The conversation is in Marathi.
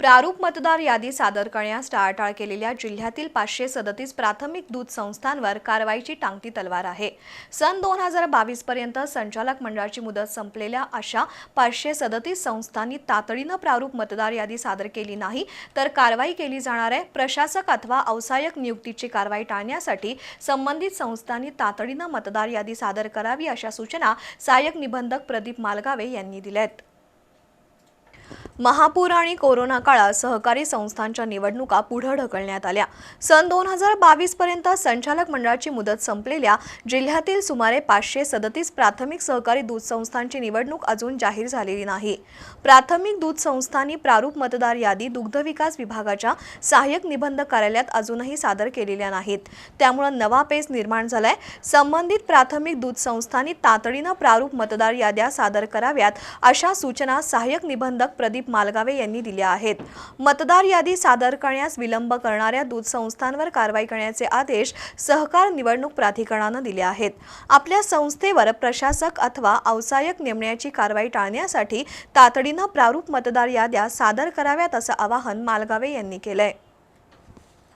प्रारूप मतदार यादी सादर करण्यास टाळाटाळ केलेल्या जिल्ह्यातील पाचशे सदतीस प्राथमिक दूध संस्थांवर कारवाईची टांगती तलवार आहे. सन दोन हजार बावीस पर्यंत संचालक मंडळाची मुदत संपलेल्या अशा पाचशे सदतीस संस्थांनी तातडीनं प्रारूप मतदार यादी सादर केली नाही तर कारवाई केली जाणार आहे. प्रशासक अथवा अवसायक नियुक्तीची कारवाई टाळण्यासाठी संबंधित संस्थांनी तातडीनं मतदार यादी सादर करावी अशा सूचना सहाय्यक निबंधक प्रदीप मालगावे यांनी दिल्या आहेत महापूर आणि कोरोना काळात सहकारी संस्थांच्या निवडणुका पुढे ढकलण्यात आल्या. सन दोन हजार बावीस पर्यंत संचालक मंडळाची मुदत संपलेल्या जिल्ह्यातील सुमारे पाचशे सदतीस प्राथमिक सहकारी दूध संस्थांची निवडणूक अजून जाहीर झालेली नाही. प्राथमिक दूध संस्थांनी प्रारूप मतदार यादी दुग्ध विकास विभागाच्या सहाय्यक निबंधक कार्यालयात अजूनही सादर केलेल्या नाहीत. त्यामुळे नवा पेच निर्माण झालाय. संबंधित प्राथमिक दूध संस्थांनी तातडीनं प्रारूप मतदार याद्या सादर कराव्यात अशा सूचना सहाय्यक निबंधक प्रदीप मालगावे यांनी दिल्या आहेत. मतदार यादी सादर करण्यास विलंब करणाऱ्या दूध संस्थांवर कारवाई करण्याचे आदेश सहकार निवडणूक प्राधिकरणानं दिले आहेत. आपल्या संस्थेवर प्रशासक अथवा औसायक नेमण्याची कारवाई टाळण्यासाठी तातडीनं प्रारूप मतदार याद्या सादर कराव्यात असं आवाहन मालगावे यांनी केलंय.